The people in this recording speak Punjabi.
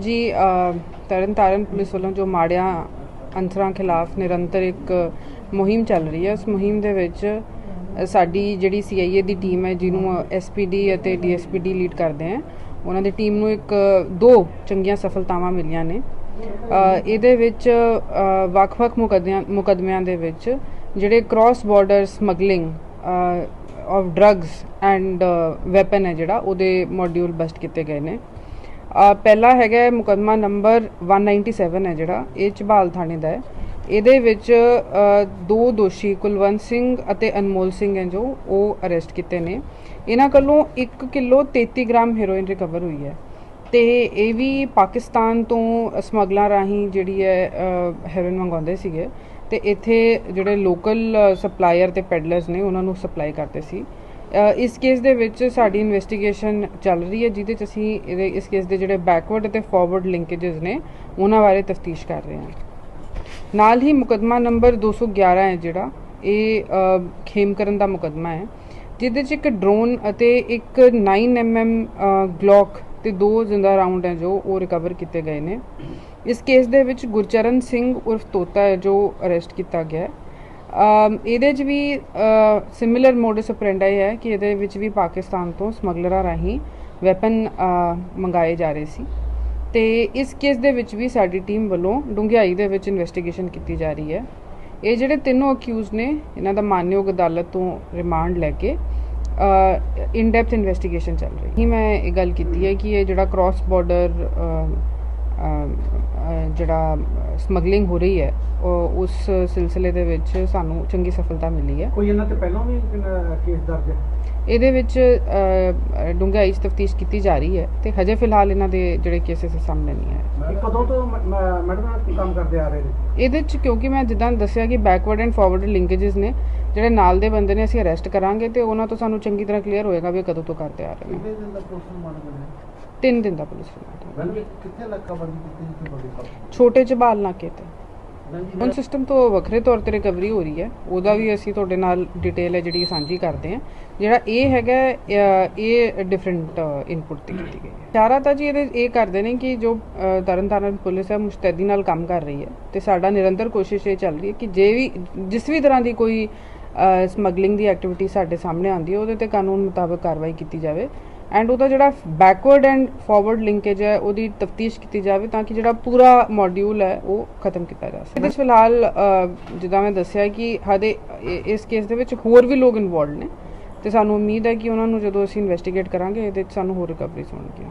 ਜੀ ਅ, ਤਰਨਤਾਰਨ ਪੁਲਿਸ ਵੱਲੋਂ ਜੋ ਮਾੜਿਆਂ ਅੰਸਰਾਂ ਖਿਲਾਫ ਨਿਰੰਤਰ ਇੱਕ ਮੁਹਿੰਮ ਚੱਲ ਰਹੀ ਹੈ ਉਸ ਮੁਹਿੰਮ ਦੇ ਵਿੱਚ ਸਾਡੀ ਜਿਹੜੀ ਸੀਆਈਏ ਦੀ ਟੀਮ ਹੈ ਜਿਹਨੂੰ ਐਸਪੀਡੀ ਅਤੇ ਡੀਐਸਪੀਡੀ ਲੀਡ ਕਰਦੇ ਆ ਉਹਨਾਂ ਦੀ ਟੀਮ ਨੂੰ ਇੱਕ ਦੋ ਚੰਗੀਆਂ ਸਫਲਤਾਵਾਂ ਮਿਲੀਆਂ ਨੇ। ਇਹਦੇ ਵਿੱਚ ਵੱਖ-ਵੱਖ ਮੁਕੱਦਮਿਆਂ ਮੁਕੱਦਮਿਆਂ ਦੇ ਵਿੱਚ ਜਿਹੜੇ cross border smuggling of drugs and weapon ਹੈ ਜਿਹੜਾ ਉਹਦੇ ਮੋਡਿਊਲ ਬਸਟ ਕੀਤੇ ਗਏ ਨੇ। ਪਹਿਲਾ ਹੈਗਾ ਹੈ ਮੁਕੱਦਮਾ ਨੰਬਰ 197 ਹੈ ਜਿਹੜਾ, ਇਹ ਝਬਾਲ ਥਾਣੇ ਦਾ ਹੈ। ਇਹਦੇ ਵਿੱਚ ਦੋ ਦੋਸ਼ੀ ਕੁਲਵੰਤ ਸਿੰਘ ਅਤੇ ਅਨਮੋਲ ਸਿੰਘ ਹੈ ਜੋ, ਉਹ ਅਰੈਸਟ ਕੀਤੇ ਨੇ। ਇਹਨਾਂ ਕੋਲੋਂ 1 ਕਿਲੋ 33 ਗ੍ਰਾਮ ਹੈਰੋਇਨ ਰਿਕਵਰ ਹੋਈ ਹੈ। ਤੇ ਇਹ ਵੀ ਪਾਕਿਸਤਾਨ ਤੋਂ ਸਮਗਲਰਾਂ ਰਾਹੀਂ ਜਿਹੜੀ ਹੈ ਹੈਰੋਇਨ ਮੰਗਵਾਉਂਦੇ ਸੀਗੇ। ਤੇ ਇੱਥੇ ਜਿਹੜੇ ਲੋਕਲ ਸਪਲਾਇਰ ਤੇ ਪੈਡਲਰਸ ਨੇ, ਉਹਨਾਂ ਨੂੰ ਸਪਲਾਈ ਕਰਦੇ ਸੀ। ਇਸ ਕੇਸ ਦੇ ਵਿੱਚ ਸਾਡੀ ਇਨਵੈਸਟੀਗੇਸ਼ਨ ਚੱਲ ਰਹੀ ਹੈ ਜਿਹਦੇ ਚ ਅਸੀਂ ਇਹਦੇ ਇਸ ਕੇਸ ਦੇ ਜਿਹੜੇ ਬੈਕਵਰਡ ਅਤੇ ਫਾਰਵਰਡ ਲਿੰਕੇजेस ਨੇ ਉਹਨਾਂ ਬਾਰੇ ਤਫਤੀਸ਼ ਕਰ ਰਹੇ ਹਾਂ। ਨਾਲ ਹੀ ਮੁਕਦਮਾ ਨੰਬਰ 211 ਹੈ ਜਿਹੜਾ ਇਹ ਅ, ਖੇਮਕਰਨ ਦਾ ਮੁਕਦਮਾ ਹੈ ਜਿਹਦੇ 'ਚ ਇੱਕ ਡਰੋਨ ਅਤੇ ਇੱਕ 9mm ਗਲੌਕ ਤੇ ਦੋ ਜ਼ਿੰਦਾ ਰਾਉਂਡ ਹੈ ਜੋ ਉਹ ਰਿਕਵਰ ਕੀਤੇ ਗਏ ਨੇ। ਇਸ ਕੇਸ ਦੇ ਵਿੱਚ ਗੁਰਚਰਨ ਸਿੰਘ ਉਰਫ ਤੋਤਾ ਹੈ ਜੋ ਅਰੈਸਟ ਕੀਤਾ ਗਿਆ ਹੈ। ਇਹਦੇ 'ਚ ਵੀ ਸਿਮਿਲਰ ਮੋਡਸ ਆਪਰੈਂਡਾਈ ਹੈ ਕਿ ਇਹਦੇ ਵਿੱਚ ਵੀ ਪਾਕਿਸਤਾਨ ਤੋਂ ਸਮਗਲਰਾਂ ਰਾਹੀਂ ਵੈਪਨ ਮੰਗਾਏ ਜਾ ਰਹੇ ਸੀ। ਤੇ ਇਸ ਕੇਸ ਦੇ ਵਿੱਚ ਵੀ ਸਾਡੀ ਟੀਮ ਵੱਲੋਂ ਡੂੰਘਾਈ ਦੇ ਵਿੱਚ ਇਨਵੈਸਟੀਗੇਸ਼ਨ ਕੀਤੀ ਜਾ ਰਹੀ ਹੈ। ਇਹ ਜਿਹੜੇ ਤਿੰਨੋਂ ਅਕਿਊਜ਼ ਨੇ, ਇਹਨਾਂ ਦਾ ਮਾਨਯੋਗ ਅਦਾਲਤ ਤੋਂ ਰਿਮਾਂਡ ਲੈ ਕੇ ਇਨ ਡੈਪਥ ਇਨਵੈਸਟੀਗੇਸ਼ਨ ਚੱਲ ਰਹੀ ਹੈ। ਮੈਂ ਇਹ ਗੱਲ ਕੀਤੀ ਹੈ ਕਿ ਇਹ ਜਿਹੜਾ ਕ੍ਰਾਸ ਬਾਰਡਰ ਜਿਹੜਾ ਸਮਗਲਿੰਗ ਹੋ ਰਹੀ ਹੈ ਉਹ ਉਸ ਸਿਲਸਿਲੇ ਦੇ ਵਿੱਚ ਸਾਨੂੰ ਚੰਗੀ ਸਫਲਤਾ ਮਿਲੀ ਹੈ। ਕੋਈ ਇਹਨਾਂ ਤੇ ਪਹਿਲਾਂ ਵੀ ਕੇਸ ਦਰਜ ਹੈ? ਇਹਦੇ ਵਿੱਚ ਡੂੰਘਾਈ ਤਫਤੀਸ਼ ਕੀਤੀ ਜਾ ਰਹੀ ਹੈ ਤੇ ਹਜੇ ਫਿਲਹਾਲ ਇਹਨਾਂ ਦੇ ਜਿਹੜੇ ਕੇਸਿਸ ਸਾਹਮਣੇ ਨਹੀਂ ਆਏ। ਕਦੋਂ ਤੋਂ ਮੈਡਮ ਕੰਮ ਕਰਦੇ ਆ ਰਹੇ ਨੇ? ਇਹਦੇ 'ਚ ਕਿਉਂਕਿ ਮੈਂ ਜਿੱਦਾਂ ਦੱਸਿਆ ਕਿ ਬੈਕਵਰਡ ਐਂਡ ਫਾਰਵਰਡ ਲਿੰਕੇजेस ਨੇ ਜਿਹੜੇ ਨਾਲ ਦੇ ਬੰਦੇ ਨੇ ਅਸੀਂ ਅਰੈਸਟ ਕਰਾਂਗੇ ਤੇ ਉਹਨਾਂ ਤੋਂ ਸਾਨੂੰ ਚੰਗੀ ਤਰ੍ਹਾਂ ਕਲੀਅਰ ਹੋਏਗਾ ਵੀ ਕਦੋਂ ਤੋਂ ਕਰਦੇ ਆ ਰਹੇ ਨੇ। ਤਿੰਨ ਦਿਨ ਦਾ ਪੁਲਿਸ ਰਿਮਾਂਡ ਹੈ। ਕਿੱਥੇ ਲੱਕਾ ਬੰਦੀ ਕੀਤੀ ਸੀ ਛੋਟੇ ਝਬਾਲ ਨਾਕੇ ਤੇ। ਹੁਣ ਸਿਸਟਮ ਤੋਂ ਵੱਖਰੇ ਤੌਰ ਤੇ ਰਿਕਵਰੀ ਹੋ ਰਹੀ ਹੈ। ਉਹਦਾ ਵੀ ਅਸੀਂ ਤੁਹਾਡੇ ਨਾਲ ਡਿਟੇਲ ਹੈ ਜਿਹੜੀ ਸਾਂਝੀ ਕਰਦੇ ਹਾਂ। ਜਿਹੜਾ ਇਹ ਹੈਗਾ ਇਹ ਡਿਫਰੈਂਟ ਇਨਪੁਟ ਤੇ ਕੀਤੀ ਗਈ ਹੈ। ਚਾਰਾ ਤਾਂ ਜੀ ਇਹਦੇ ਇਹ ਕਰਦੇ ਨੇ ਕਿ ਜੋ ਤਰਨਤਾਰਨ ਪੁਲਿਸ ਹੈ ਮੁਸਤੈਦੀ ਨਾਲ ਕੰਮ ਕਰ ਰਹੀ ਹੈ। ਤੇ ਸਾਡਾ ਨਿਰੰਤਰ ਕੋਸ਼ਿਸ਼ ਇਹ ਚੱਲ ਰਹੀ ਹੈ ਕਿ ਜੇ ਵੀ ਜਿਸ ਵੀ ਤਰ੍ਹਾਂ ਦੀ ਕੋਈ ਸਮਗਲਿੰਗ ਦੀ ਐਕਟੀਵਿਟੀ ਸਾਡੇ ਸਾਹਮਣੇ ਆਉਂਦੀ ਹੈ, ਉਹਦੇ ਤੇ ਕਾਨੂੰਨ ਮੁਤਾਬਕ ਕਾਰਵਾਈ ਕੀਤੀ ਜਾਵੇ। ਐਂਡ ਉਹਦਾ ਜਿਹੜਾ ਬੈਕਵਰਡ ਐਂਡ ਫਾਰਵਰਡ ਲਿੰਕੇਜ ਹੈ, ਉਹਦੀ ਤਫਤੀਸ਼ ਕੀਤੀ ਜਾਵੇ ਤਾਂ ਕਿ ਜਿਹੜਾ ਪੂਰਾ ਮੋਡਿਊਲ ਹੈ, ਉਹ ਖਤਮ ਕੀਤਾ ਜਾ ਸਕੇ। ਇਹਦੇ 'ਚ ਫਿਲਹਾਲ ਜਿੱਦਾਂ ਮੈਂ ਦੱਸਿਆ ਕਿ ਹਦੇ ਇਸ ਕੇਸ ਦੇ ਵਿੱਚ ਹੋਰ ਵੀ ਲੋਕ ਇਨਵੋਲਡ ਨੇ। ਤੇ ਸਾਨੂੰ ਉਮੀਦ ਹੈ ਕਿ ਉਹਨਾਂ ਨੂੰ ਜਦੋਂ ਅਸੀਂ ਇਨਵੈਸਟੀਗੇਟ ਕਰਾਂਗੇ, ਇਹਦੇ 'ਚ ਸਾਨੂੰ ਹੋਰ ਰਿਕਵਰੀਜ਼ ਹੋਣਗੀਆਂ।